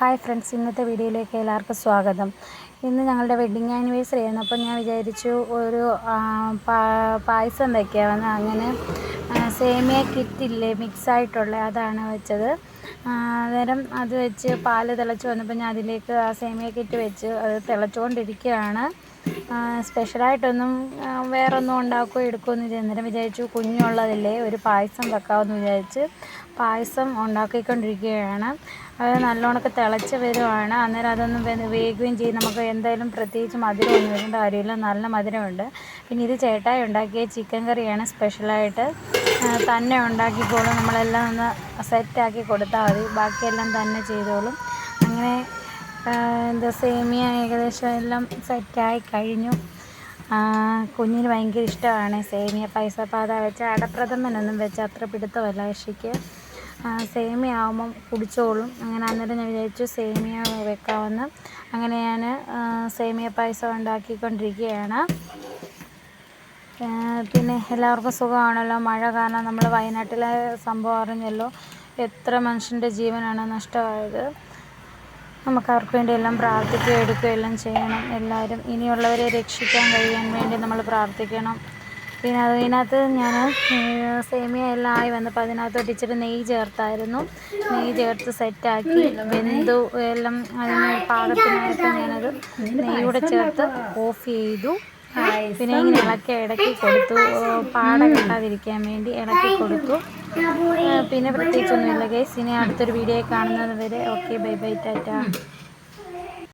Hi friends ഇന്നത്തെ വീഡിയോയിലേക്ക് എല്ലാവർക്കും സ്വാഗതം. ഇന്ന് ഞങ്ങളുടെ വെഡ്ഡിങ് ആനിവേഴ്സറി ആയിരുന്നു അപ്പോൾ ഞാൻ വിചാരിച്ചു ഒരു പായസം വയ്ക്കാമെന്ന് അങ്ങനെ സേമിയ കിറ്റില്ലേ മിക്സായിട്ടുള്ള അതാണ് വെച്ചത്. അന്നേരം അത് വെച്ച് പാൽ തിളച്ച് വന്നപ്പോൾ ഞാൻ അതിലേക്ക് ആ സേമിയ കിറ്റ് വെച്ച് അത് തിളച്ചുകൊണ്ടിരിക്കുകയാണ്. സ്പെഷ്യലായിട്ടൊന്നും വേറെ വേറൊന്നും ഉണ്ടാക്കുകയോ എടുക്കുകയൊന്നും ചെയ്തു അന്നേരം വിചാരിച്ചു കുഞ്ഞുള്ളതില്ലേ ഒരു പായസം വെക്കാമെന്ന് വിചാരിച്ച് പായസം ഉണ്ടാക്കിക്കൊണ്ടിരിക്കുകയാണ്. അത് നല്ലോണമൊക്കെ തിളച്ച് വരുവാണ്. അന്നേരം അതൊന്നും വേകുകയും ചെയ്യും. നമുക്ക് എന്തായാലും പ്രത്യേകിച്ച് മധുരമൊന്നും വരേണ്ട കാര്യമില്ല. നല്ല മധുരമുണ്ട്. പിന്നെ ഇത് ചേട്ടായി ഉണ്ടാക്കിയ ചിക്കൻ കറിയാണ് സ്പെഷ്യലായിട്ട്. തന്നെ ഉണ്ടാക്കിക്കോളും. നമ്മളെല്ലാം ഒന്ന് സെറ്റാക്കി കൊടുത്താൽ മതി. ബാക്കിയെല്ലാം തന്നെ ചെയ്തോളും. അങ്ങനെ എന്താ സേമിയ ഏകദേശം എല്ലാം സെറ്റായി കഴിഞ്ഞു. കുഞ്ഞിന് ഭയങ്കര ഇഷ്ടമാണ് സേമിയ. പൈസ പാത വെച്ച അടപ്രഥമനൊന്നും വെച്ച് അത്ര പിടുത്തമല്ല കൃഷിക്ക്. സേമിയ ആവുമ്പം കുടിച്ചോളും. അങ്ങനെ അന്നേരം ഞാൻ വിചാരിച്ചു സേമിയ വെക്കാമെന്ന്. അങ്ങനെ ഞാൻ സേമിയ പായസം ഉണ്ടാക്കിക്കൊണ്ടിരിക്കുകയാണ്. പിന്നെ എല്ലാവർക്കും സുഖമാണല്ലോ? മഴ കാരണം നമ്മൾ വയനാട്ടിലെ സംഭവം അറിഞ്ഞല്ലോ. എത്ര മനുഷ്യന്റെ ജീവനാണ് നഷ്ടമായത്. നമുക്ക് അവർക്ക് വേണ്ടി എല്ലാം പ്രാർത്ഥിക്കുക എടുക്കുക എല്ലാം ചെയ്യണം. എല്ലാവരും ഇനിയുള്ളവരെ രക്ഷിക്കാൻ കഴിയാൻ വേണ്ടി നമ്മൾ പ്രാർത്ഥിക്കണം. പിന്നെ അതിനകത്ത് ഞാൻ സേമിയ എല്ലാം ആയി വന്നപ്പോൾ അതിനകത്തോട്ട് ഇച്ചിരി നെയ്യ് ചേർത്തായിരുന്നു. നെയ്യ് ചേർത്ത് സെറ്റാക്കി വെന്തു. എല്ലാം അതിന് പാകത്തിനായപ്പോൾ ഞാനത് നെയ്യൂടെ ചേർത്ത് ഓഫ് ചെയ്തു. പിന്നെ ഇങ്ങനെ ഇളക്കി ഇടയ്ക്ക് കൊടുത്തു. പാട കിട്ടാതിരിക്കാൻ വേണ്ടി ഇളക്കി കൊടുത്തു. പിന്നെ പ്രത്യേകിച്ചൊന്നുമില്ല ഗൈസ് ഇനി അടുത്തൊരു വീഡിയോ കാണുന്നത് വരെ ഓക്കെ ബൈ ബൈ ടാറ്റ